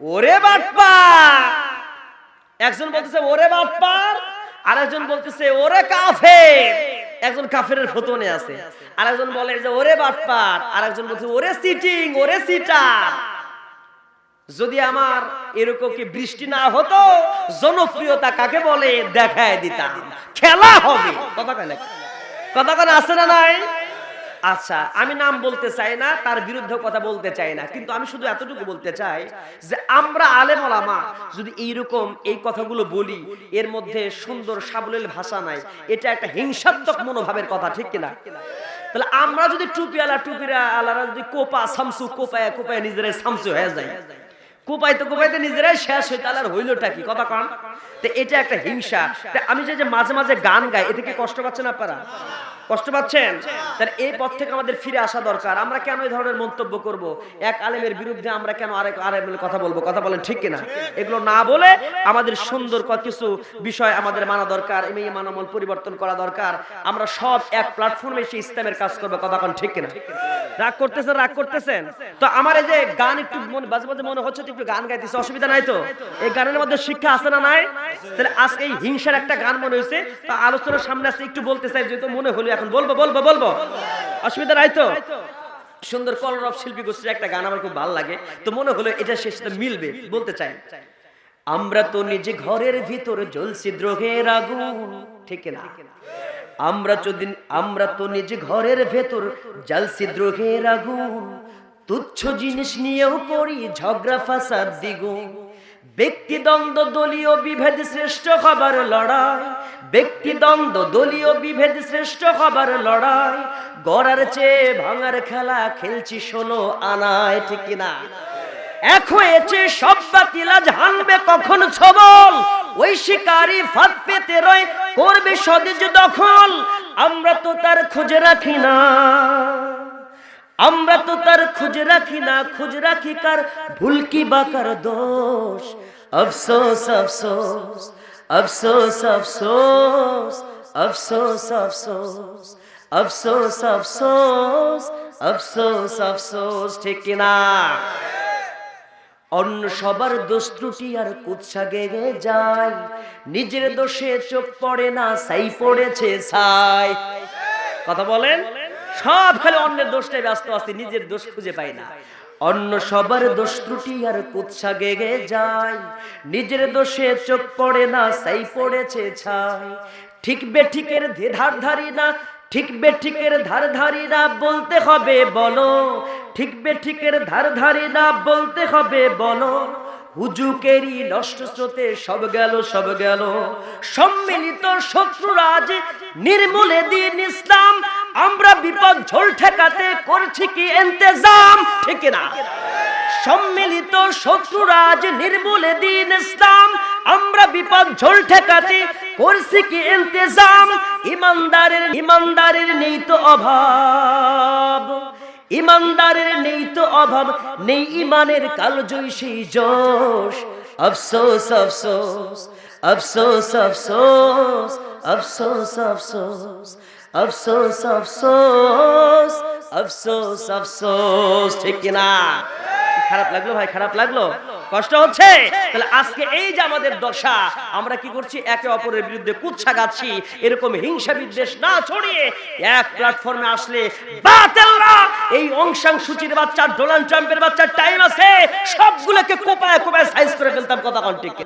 ওরে বাটপা একজন বলতেছে, ওরে বাটপার। আর একজন বলতেছে, ওরে কাফের। একজন কাফের ফতনে আছে। আর একজন বলে যে ওরে বাটপার। আর একজন বলছে, ওরে সিটিং, ওরে সিটার। যদি আমার এরকম কি বৃষ্টি না হতো, জনপ্রিয়তা কাকে বলে? দেখায় দিতাম। খেলা হবে। কথা কেন কথা আছে না নাই? আচ্ছা আমি নাম বলতে চাই না, তার বিরুদ্ধে কথা বলতে চাই না। কিন্তু আমি শুধু এতটুকু বলতে চাই যে আমরা আলেম ওলামা, যদি এইরকম এই কথাগুলো বলি, এর মধ্যে সুন্দর সাবলীল ভাষা নাই। এটা একটা হিংসাত্মক মনোভাবের কথা, ঠিক কিনা? তাহলে আমরা যদি টুপিওয়ালা টুপিরা আলারা যদি কোপা সামসু, কোপায় কোপায় নিজেরাই সামসু হয়ে যায়। কোপাইতে কোপাইতে নিজেরাই শেষ হয়ে হইতে আর হইলোটা কি? কথা কন। তো এটা একটা হিংসা। আমি যে মাঝে মাঝে গান গাই, এতে কি কষ্ট পাচ্ছেন আপনারা? কষ্ট পাচ্ছেন? তাহলে এই পথ থেকে আমাদের ফিরে আসা দরকার। আমরা কেন এই ধরনের মন্তব্য করব? এক আলেমের বিরুদ্ধে আমরা কেন আরেক আলেমের কথা বলব? কথা বলেন ঠিক কিনা? এগুলো না বলে আমাদের সুন্দর কিছু বিষয় আমাদের মানা দরকার এই মানমল পরিবর্তন করা দরকার। আমরা সব এক প্ল্যাটফর্মে এসে ইসলামের কাজ করব, কথা কোন ঠিক কিনা? রাগ করতেছেন রাগ করতেছেন? তো আমার এই যে গান একটু মনে মাঝে মাঝে মনে হচ্ছে একটু গান গাইতেছে, অসুবিধা নাই তো? এই গানের মধ্যে শিক্ষা আছে না নাই? তাহলে আজকে এই হিংসার একটা গান মনে হয়েছে আলোচনার সামনে আসছে একটু বলতে চাই, যেহেতু মনে হলো, এখন বলব বলব বলব। অসুবিধা নাই তো? সুন্দর কলরব শিল্পী গোষ্ঠীর একটা গান আমার খুব ভালো লাগে। তো মনে হলো এটা মিলবে, বলতে চাই। আমরা তো নিজে ঘরের ভিতর জ্বলছি দ্রোহের আগুন, ঠিক না? আমরা যদি, আমরা তো নিজে ঘরের ভেতর জ্বালছি দ্রোহের আগুন, তুচ্ছ জিনিস নিয়েও করি ঝগড়া ফাসাদ দ্বিগুণ। ব্যক্তিদ্বন্দ্ব দলীয় বিভেদ শ্রেষ্ঠ হবার লড়াই ব্যক্তিদ্বন্দ্ব দলীয় বিভেদ শ্রেষ্ঠ হবার লড়াই। গড়ার চেয়ে ভাঙার খেলা খেলছি ষোলো আনায়, ঠিক না এক সব বাতিলা জানবে কখন ছবল? ওই শিকারি ফাঁদ পেতে রয়, করবে সদেজ দখল। আমরা তো তার খুঁজে রাখি না। আমরা তো তার খুঁজ রাখি না খুঁজ রাখি কার ভুল কি বাকার দোষ আফসোস আফসোস আফসোস আফসোস আফসোস আফসোস আফসোস আফসোস আফসোস আফসোস ঠিক কিনা অন্য সবার দোষ ত্রুটি আর কুৎসা গেগে যায় নিজের দোষে চোখ পড়ে না সাই পড়েছে সাই কথা বলেন সব খালি অন্যের দোষটাই ব্যস্ত আছে, নিজের দোষ খুঁজে পাই না। অন্য সবার দোষ ত্রুটি আর কুৎসা গেগে যায়। নিজের দোষে চোখ পড়ে না, সাই পড়েছে ছাই। ঠিক বেঠিকের ধার ধারি না ঠিক বেঠিকের ধার ধারি না, বলতে হবে বলো। ঠিক বেঠিকের ধার ধারি না, বলতে হবে বলো। হুজুকেরই নষ্ট স্রোতে সব গেল সব গেল। সম্মিলিত শত্রুরাজ, নির্মূলে দিন ইসলাম আমরা বিপদ ঝোল ঠেকাতে করছি কি ইন্তেজাম, ঠিক না সম্মিলিত শত্রুরাজ নির্মূলে দিন ইসলাম, আমরা বিপদ ঝোল ঠেকাতে করছি কি ইন্তেজাম। ইমানদারের ইমানদারের নেই তো অভাব। ইমানদারের নেই তো অভাব, নেই ইমানের কালজয়ী সেই যশ আফসোস আফসোস আফসোস আফসোস আফসোস আফসোস। আফসোস আফসোস আফসোস আফসোস, ঠিক কিনা খারাপ লাগল ভাই, খারাপ লাগল? কষ্ট হচ্ছে? তাহলে আজকে এই যে আমাদের দশা, আমরা কি করছি? একে অপরের বিরুদ্ধে কুচ্ছা গাচ্ছি, এরকম হিংসা বিদ্বেষ না ছড়িয়ে এক প্ল্যাটফর্মে আসলে বাতেলরা, এই অংশাং সূচির বাচ্চা, ডোনাল্ড ট্রাম্পের বাচ্চার টাইম আছে, সবগুলোকে কোপায় কোপায় সাইজ করে ফেলতাম, কথা কন্টিকে